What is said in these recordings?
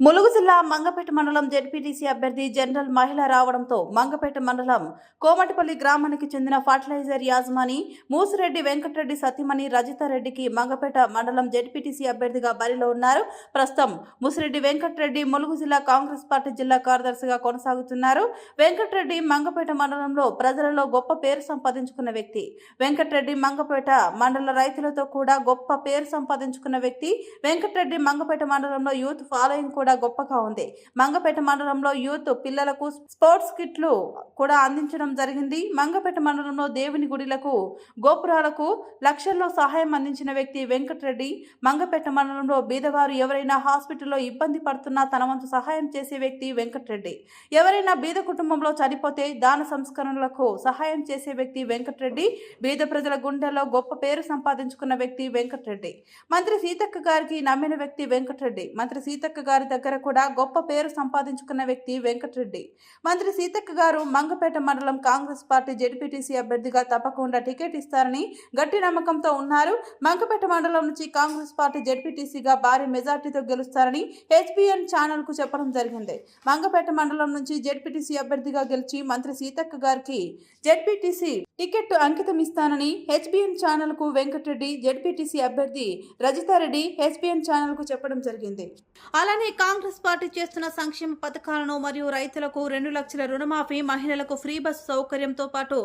ములుగు జిల్లా మంగపేట మండలం జెడ్పీటీసీ అభ్యర్థి జనరల్ మహిళ రావడంతో మంగపేట మండలం కోమటిపల్లి గ్రామానికి చెందిన ఫర్టిలైజర్ యాజమాని మూసిరెడ్డి వెంకటరెడ్డి సతీమణి రజితారెడ్డికి మంగపేట మండలం జెడ్పీటీసీ అభ్యర్థిగా బరిలో ఉన్నారు. ప్రస్తుతం ముసిరెడ్డి వెంకటరెడ్డి ములుగు జిల్లా కాంగ్రెస్ పార్టీ జిల్లా కార్యదర్శిగా కొనసాగుతున్నారు. వెంకటరెడ్డి మంగపేట మండలంలో ప్రజలలో గొప్ప పేరు సంపాదించుకున్న వ్యక్తి. వెంకటరెడ్డి మంగపేట మండల రైతులతో కూడా గొప్ప పేరు సంపాదించుకున్న వ్యక్తి. వెంకటరెడ్డి మంగపేట మండలంలో యూత్ ఫాలోయింగ్ కూడా గొప్పగా ఉంది. మంగపేట మండలంలో యూత్ పిల్లలకు స్పోర్ట్స్ కిట్లు కూడా అందించడం జరిగింది. మంగపేట మండలంలో దేవుని గుడిలకు గోపురాలకు లక్షల్లో సహాయం అందించిన వ్యక్తి వెంకటరెడ్డి. మంగపేట మండలంలో బీదవారు ఎవరైనా హాస్పిటల్లో ఇబ్బంది పడుతున్నా తన వంతు సహాయం చేసే వ్యక్తి వెంకటరెడ్డి. ఎవరైనా బీద కుటుంబంలో చనిపోతే దాన సంస్కరణలకు సహాయం చేసే వ్యక్తి వెంకటరెడ్డి. బీద ప్రజల గుండెల్లో గొప్ప పేరు సంపాదించుకున్న వ్యక్తి వెంకటరెడ్డి. మంత్రి సీతక్క గారికి నమ్మిన వ్యక్తి వెంకటరెడ్డి. మంత్రి సీతక్క గారి దగ్గర దగ్గర కూడా గొప్ప పేరు సంపాదించుకున్న వ్యక్తి వెంకటరెడ్డి. మంత్రి సీతక్క గారు మంగపేట మండలం కాంగ్రెస్ పార్టీ జెడ్పీటీసీ అభ్యర్థిగా తప్పకుండా టికెట్ ఇస్తారని గట్టి నమ్మకంతో ఉన్నారు. మంగపేట మండలం నుంచి కాంగ్రెస్ పార్టీ జెడ్పీటీసీగా భారీ మెజార్టీతో గెలుస్తారని హెచ్బిఎన్ ఛానల్కు చెప్పడం జరిగింది. మంగపేట మండలం నుంచి జెడ్పీటీసీ అభ్యర్థిగా గెలిచి మంత్రి సీతక్క గారికి జెడ్పీటీసీ టికెట్ అంకితం ఇస్తానని హెచ్బిఎన్ ఛానల్కు వెంకటరెడ్డి జెడ్పీటీసీ అభ్యర్థి రజితారెడ్డి హెచ్బిఎన్ ఛానల్కు చెప్పడం జరిగింది. అలానే కాంగ్రెస్ పార్టీ చేస్తున్న సంక్షేమ పథకాలను మరియు రైతులకు రెండు లక్షల రుణమాఫీ మహిళలకు ఫ్రీ బస్సు సౌకర్యంతో పాటు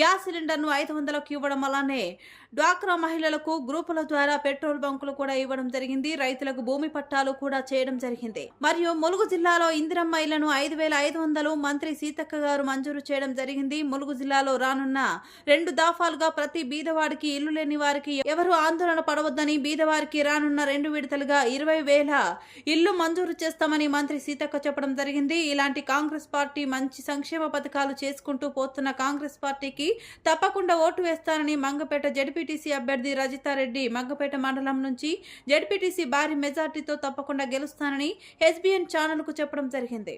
గ్యాస్ సిలిండర్ను ఐదు వందలకు ఇవ్వడం అలానే డ్వాక్రా మహిళలకు గ్రూపుల ద్వారా పెట్రోల్ బంకులు కూడా ఇవ్వడం జరిగింది. రైతులకు భూమి పట్టాలు కూడా చేయడం జరిగింది. మరియు ములుగు జిల్లాలో ఇందిరమ్మ ఇళ్ళను ఐదు వేల ఐదు వందలు మంత్రి సీతక్క గారు మంజూరు చేయడం జరిగింది. ములుగు జిల్లాలో రానున్న రెండు దాఫాలుగా ప్రతి బీదవాడికి ఇల్లు లేని వారికి ఎవరు ఆందోళన పడవద్దని బీదవారికి రానున్న రెండు విడతలుగా ఇరవై వేల ఇల్లు మంజూరు చేస్తామని మంత్రి సీతక్క చెప్పడం జరిగింది. ఇలాంటి కాంగ్రెస్ పార్టీ మంచి సంక్షేమ పథకాలు చేసుకుంటూ పోతున్న కాంగ్రెస్ పార్టీకి తప్పకుండా ఓటు వేస్తానని మంగపేట జడ్పీటీసీ అభ్యర్థి రజితారెడ్డి మంగపేట మండలం నుంచి జడ్పీటీసీ భారీ మెజార్టీతో తప్పకుండా గెలుస్తానని ఎస్బీఎన్ ఛానల్కు చెప్పడం జరిగింది.